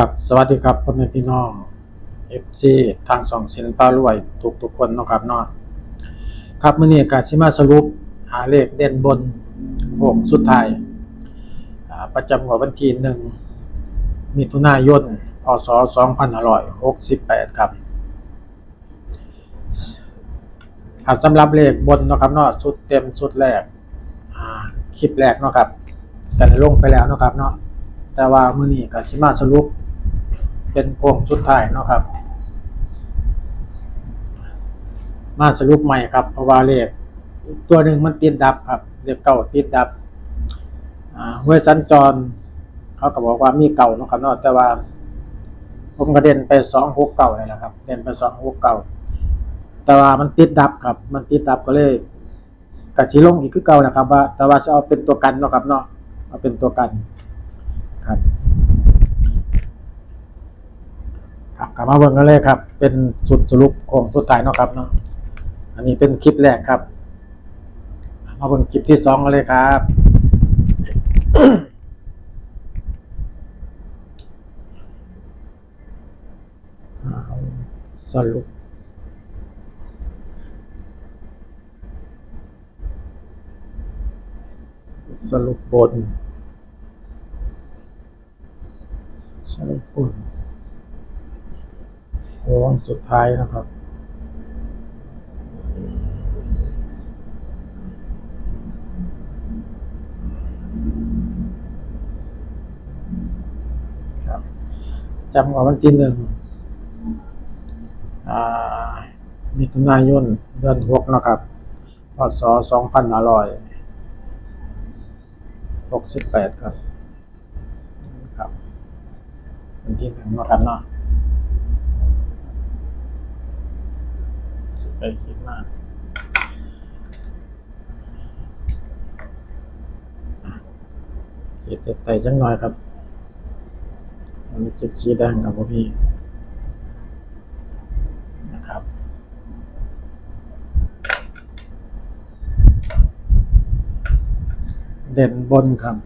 ครับสวัสดีครับพ่อแม่พี่น้องเอฟซีทางสองเซนป้ารวย ทุกทุกคนนะครับเนาะครับเมื้อนี้ก็สิมาสรุปหาเลขเด่นบนโค้งสุดท้ายประจำงววันที่1มิถุนายนพศ2568 ครับครับสำหรับเลขบนนะครับเนาะชุดเต็มชุดแรกคลิปแรกเนาะครับก็ได้ลงไปแล้วนะครับเนาะแต่ว่ามื้อนี้ก็สิมาสรุป เป็นโค้งสุดท้ายเนาะครับ มาสรุปใหม่ครับเพราะว่าเลขตัวหนึ่งมันติดดับครับเลขเก่าติดดับห้วยสัญจร เขาก็บอกว่ามีเก่าเนาะครับเนาะแต่ว่า ผมก็เด่นไปสองหกเก่าเลยแหละครับเด่นไปสองหกเก่าแต่ว่ามันติดดับครับ มันติดดับก็เลยกระชิลงอีกคือเก่านะครับ ว่า แต่ว่าจะเอาเป็นตัวกันเนาะครับเนาะเอาเป็นตัวกันครับ ครับ กลับมาเบิ่งกันเลยครับ เป็นสุดสรุปของสุดท้ายเนาะครับเนาะอันนี้เป็นคลิปแรกครับ มาเบิ่งคลิปที่สองกันเลยครับสรุปสรุปบนสรุปบน โค้งสุดท้ายนะครับ ครับจำเอาวันที่หนึ่งมิถุนายนเดือนหกนะครับพศสองพันห้าร้อยหกสิบแปดครับ ครับวันที่หนึ่งนะครับเนาะคิด ไปคิดมาคิดไปจังหน่อยครับอันนี้จุดสีแดงครับพ่อพี่นะครับเด่นบนครับ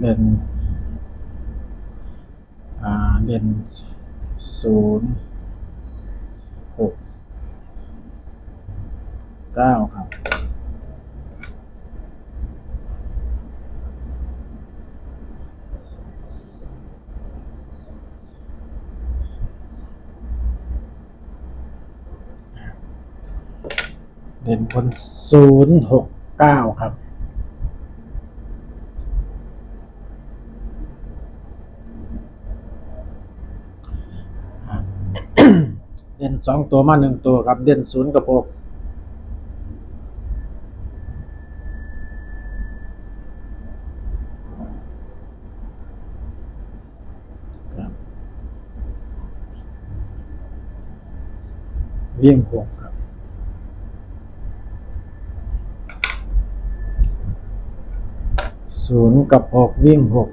เด่น อ่า เด่นศูนย์หกเก้าครับ เด่นบนศูนย์หกเก้าครับ อ่า เด่น สองตัวมาหนึ่งตัวครับ เด่นศูนย์กับหกครับวิ่งหกครับ ศูนย์กับหกวิ่งหก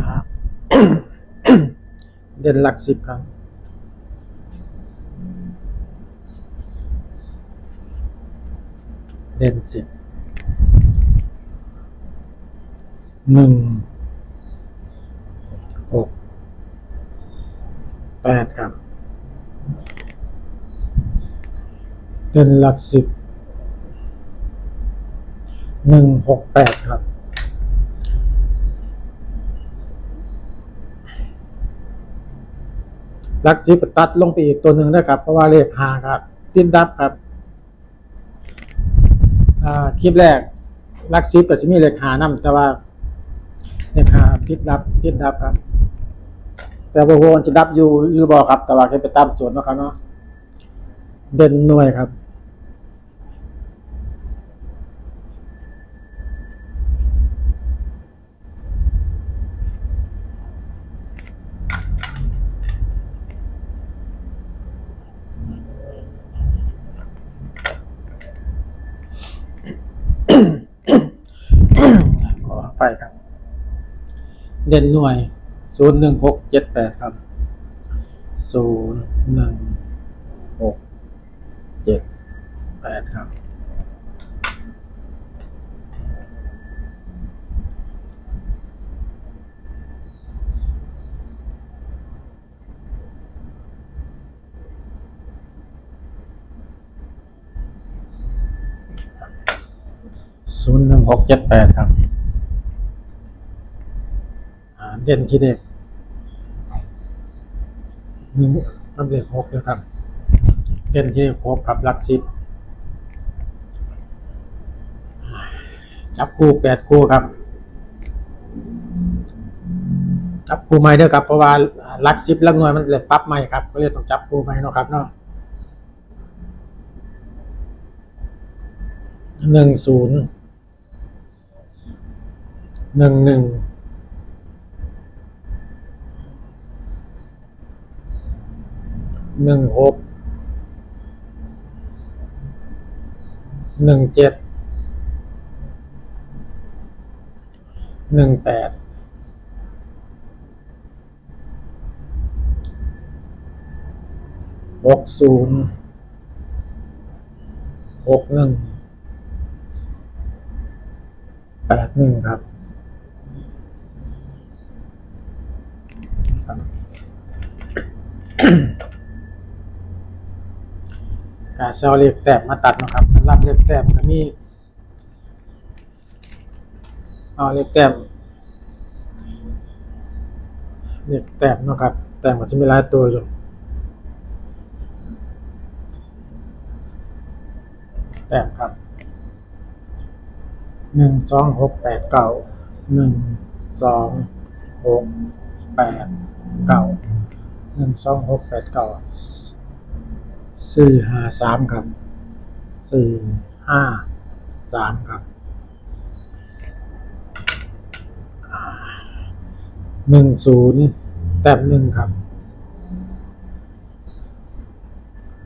ครับ เด่นหลักสิบครับ เด่นสิบหนึ่งหกแปดครับ เด่นหลักสิบหนึ่งหกแปดครับ ลักซิปตัดลงไปอีกตัวหนึ่งนะครับ เพราะว่าเลขหาครับติดดับครับอ่าคลิปแรกลักซิปก็จะมีเลขหานํแต่ว่าเลขหาติดดับติดดับครับ แต่ว่าโวนจะดับอยู่หรือบอกครับ แต่ว่าแค่ไปตามส่วนนะครับเนาะเด่นหน่วยครับ ไปครับ เด่นหน่วยศูนย์หนึ่งหกเจ็ดแปดครับศูนย์หนึ่งหกเจ็ดแปดครับศูนย์หนึ่งหกเจ็ดแปดครับ เด่นที่เด็กหนึ่งรับเด็กหกนะครับเด่นที่เด็กหกครับหลักสิบจับคู่แปดคู่ครับ จับคู่ใหม่เด้อครับเพราะว่าลักสิบลักหน่วยมันเลยปรับใหม่ครับก็เลยต้องจับคู่ใหม่เนาะครับเนาะหนึ่งศูนย์หนึ่งหนึ่ง นึ่งหกหนึ่งเจ็ดหนึ่งแปดหกศูนย์หกหนึ่งแปดหนึ่งครับครับ การเซลเล็กแต้มมาตัดนะครับสำหรับเล็กแต้มก็มีเอาเล็กแต้มเล็กแต้มนะครับแต้มก็จะมีหลายตัวอยู่แต้มครับหนึ่งสองหกแปดเก้าหนึ่งสองหกแปดเก้าหนึ่งสองหกแปดเก้า สี่ห้าสามครับสี่ห้าสามครับหนึ่งศูนย์แต้มหนึ่งครับ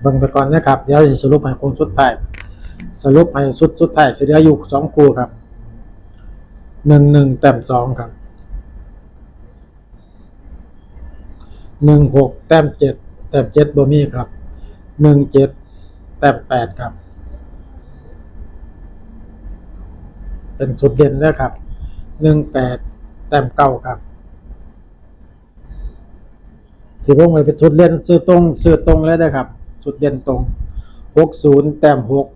บิ่งไปก่อนนะครับ เดี๋ยวจะสรุปให้คนสุดท้ายสรุปให้สุดสุดท้ายเหลืออยู่สองคู่ครับหนึ่งหนึ่งแต้มสองครับหนึ่งหกแต้มเจ็ดแต้มเจ็ดบ่มีครับ หนึ่งเจ็ดแต้มแปดครับ เป็นสุดเด่นแล้วครับหนึ่งแปดแต้มเก้าครับที่พวกไปเป็นสุดเด่นซื้อตรงซื้อตรงแล้วนะครับ สุดเด่นตรงหกศูนย์แต้มหก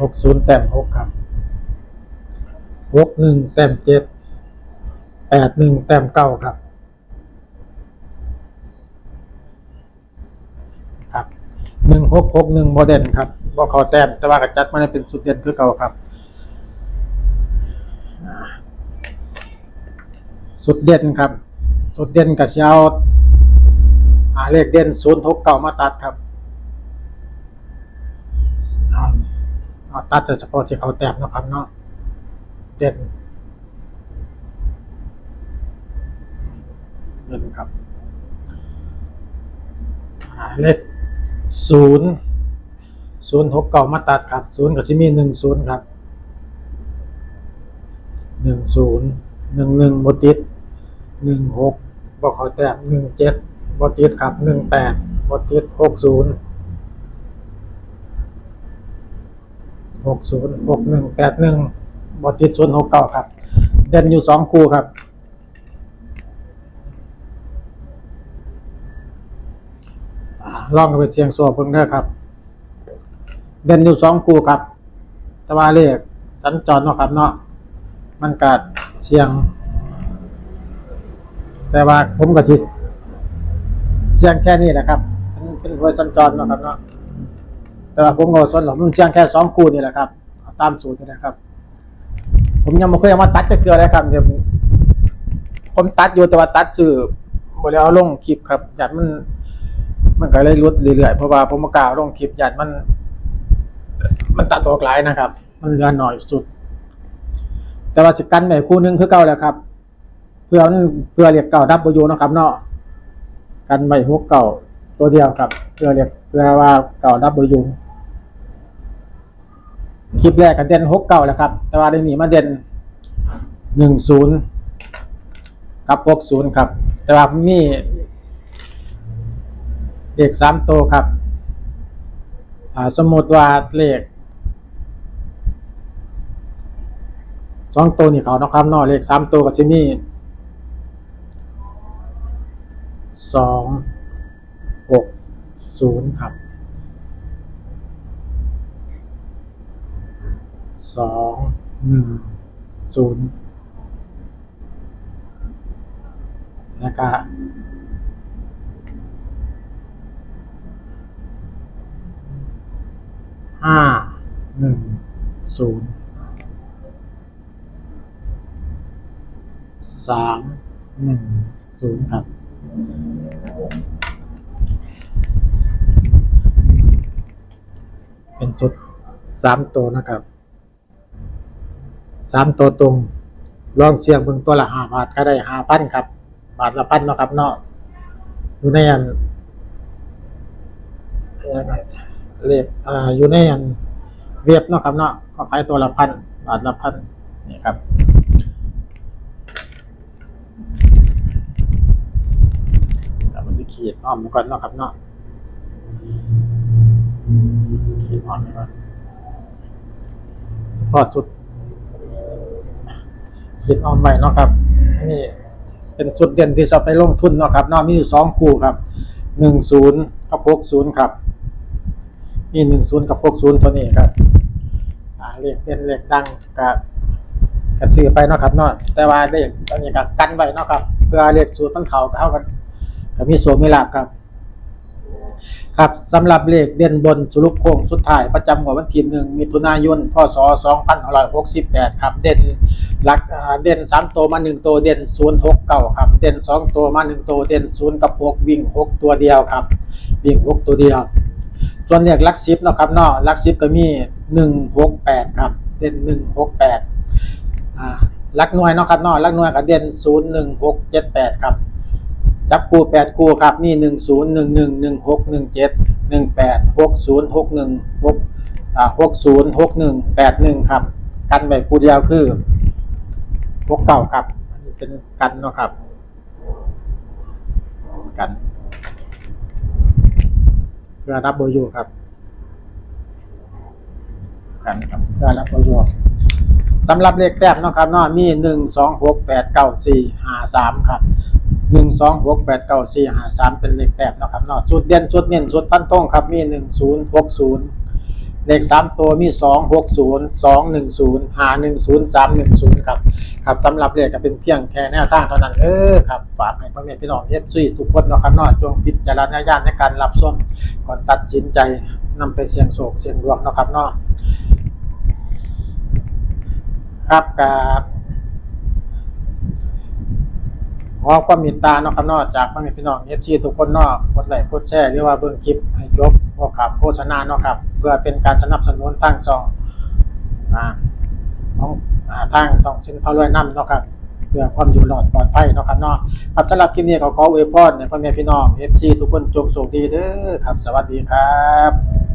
หกศูนย์แต้มหกครับหกหนึ่งแต้มเจ็ด แปดหนึ่งแต้มเก้าครับ ครับหนึ่งหกหกหนึ่งโมเดลครับบ่เขาแต้มแต่ว่ากระจัดมาได้เป็นสุดเด่นคือเก่าครับ สุดเด่นครับ สุดเด่นกับเช้าหาเลขเด่นศูนย์หกเก่ามาตัดครับเอาตัดแต่เฉพาะที่เขาแต้มนะครับเนาะเด่น เด่นครับเลขศูนย์ศูนย์หกเก่ามาตัดครับศูนย์กับชิมีหนึ่งศูนย์ครับหนึ่งศูนย์หนึ่งหนึ่งบติดหนึ่งหกบอกขาแต้มหนึ่งเจ็ดบติดครับหนึ่งแปดบติดหกศูนย์หกศูนย์หกหนึ่งแปดหนึ่งบอติดศูนย์หกเก้าครับ เด่นอยู่สองคู่ครับอ่า ลองกันไปเชียงโซ่เพิ่งเด้อครับ เด่นอยู่สองคู่ครับ แตะวันเลขสัญจรเนาะครับ เนาะมันกัดเชียง แต่ว่าผมก็ทิเชียงแค่นี้แหละครับเป็นเป็นหวยสัญจรเนาะครับเนาะแต่ว่าผมก็สนหรอกมันเชียงแค่สองคู่นี่แหละครับาตามสูตรนะครับ ผมยังไม่เคยเอามาตัดจะเกลือเลยครับเดี๋ยวผมตัดอยู่แต่ว่าตัดสื่อบริเอาลงคลิปครับหยัดมัน มันก็เลยลดเรื่อยๆเพราะว่าผมมากล่าวลงคลิปหยัดมัน มันตัดออกหลายนะครับ มันเหลือหน่อยสุด แต่ว่าสิกันไปคู่หนึงคือเก่าแล้วครับ เพื่อนเพื่อเรียกเก่าดับบยูนะครับ เนาะกันใบหัวเก่าตัวเดียวครับ เพื่อเรียกเพื่อว่าเก่าดับบยูคลิปแรกกันเด่นหกเก่าแล้วครับ แต่ว่าได้หนีมาเด่นหนึ่งศูนย์กับหกศูนย์ครับ แต่ว่ามี เลขสามตัวครับ อ่า สมมติว่าเลขสองตัวนี่เขานะครับนอเลขสามตัวก็จะมีสองหกศูนย์ครับสองหนึ่งศูนย์แล้วก็ ห้าหนึ่งศูนย์สามหนึ่งศูนย์ครับเป็นชุดสามตัวนะครับสามตัวตรงลองเชียงเบิ่งตัวละห้าบาทก็ได้ห้าพันครับ บาทละพันเนาะครับเนาะอยู่ในอัน เลขอ่าอยู่ในอันเว็บเนาะครับเนาะก็ขายตัวละพันบาทละพันนี่ครับแล้วมันจะขีดอ้อมมาก่อนเนาะครับเนาะขีดอ่อนไปก่อนพาะจุดขีดอ่อนไว้เนาะครับนนี่เป็นจุดเด่นที่จะไปลงทุนเนาะครับเนาะมีอยู่สองคู่ครับหนึ่งศูนย์กับหกศูนย์ครับ มีหนึ่งศูนย์กับหกศูนย์ตัวนี้ครับอ่าเลขเป็นเลขดังกับกระซื้อไปเนาะครับเนาะแต่ว่าเลขตอนนี้ก็กันไว้เนาะครับ เพื่อเลขสูตรต้นเขาก็เอากันก็มีโสมีลาบครับ ครับสำหรับเลขเด่นบนสรุปโค้งสุดท้ายประจำงวดวันที่หนึ่งมิถุนายนพศ2568 ครับ เด่นหลักเด่นสามตัวมาหนึ่งตัวเด่นศูนย์หกเก้าครับ เด่นสองตัวมาหนึ่งตัวเด่นศูนย์กับหกวิ่งหกตัวเดียวครับ วิ่งหกตัวเดียว ส่วนเลขลักสิบเนาะครับเนาะลักสิบก็มีหนึ่งหกแปดครับ เด่นหนึ่งหกแปดอ่าลักหน่วยเนาะครับเนาะลักหน่วยก็เด่นศูนย์หนึ่งหกเจ็ดแปดครับ จับคู่แปดคู่ครับมีหนึ่งศูนย์หนึ่งหนึ่งหนึ่งหกหนึ่งเจ็ดหนึ่งแปดหกศูนย์หกหนึ่งหกอ่าหกศูนย์หกหนึ่งแปดหนึ่งครับ กันไว้คู่เดียวคือหกเก้าครับอันนี้เป็นกันเนาะครับ กัน เพื่อรับโบอยูครับกันครับเพื่อรับโบอยูสำหรับเลขแต้มเนาะครับเนาะมีหนึ่งสองหกแปดเก้าสี่ห้าสามครับหนึ่งสองหกแปดเก้าสี่ห้าสามเป็นเลขแปดเนาะครับเนาะจุดเด่นจุดเน้นจุดพันต้องครับมีหนึ่งศูนย์หกศูนย์ เลขสามตัวมีสองหกศูนย์สองหนึ่งศูนย์ห้าหนึ่งศูนย์สามหนึ่งศูนย์ครับครับสำหรับเลขก็เป็นเพียงแค่แนวทางเท่านั้นเออครับฝากให้พ่อแม่พี่น้องเอฟซีทุกคนเนาะครับนาะจงพิจารณาญาณในการรับส้มก่อนตัดสินใจนำไปเสี่ยงโศกเสี่ยงดวงเนาะครับเนาะครับกับขอความเมตตาเนาะครับนอกจากพ่อแม่พี่น้องเอฟซีทุกคนเนอกกดไลค์กดแชร์หรือว่าเบิ่งคลิปให้จบ พอขับโฆษณาเนาะครับ เพื่อเป็นการสนับสนุนตั้งซองของทางต้องชิ้นพารวยน้ำเนาะครับเพื่อความอยู่รอดปลอดภัยเนาะครับเนาะครับสำหรับคลิปนี้ขอขออวยพรในพ่อแม่พี่น้องเอฟซีทุกคนจงสุขดีเด้อครับ สวัสดีครับ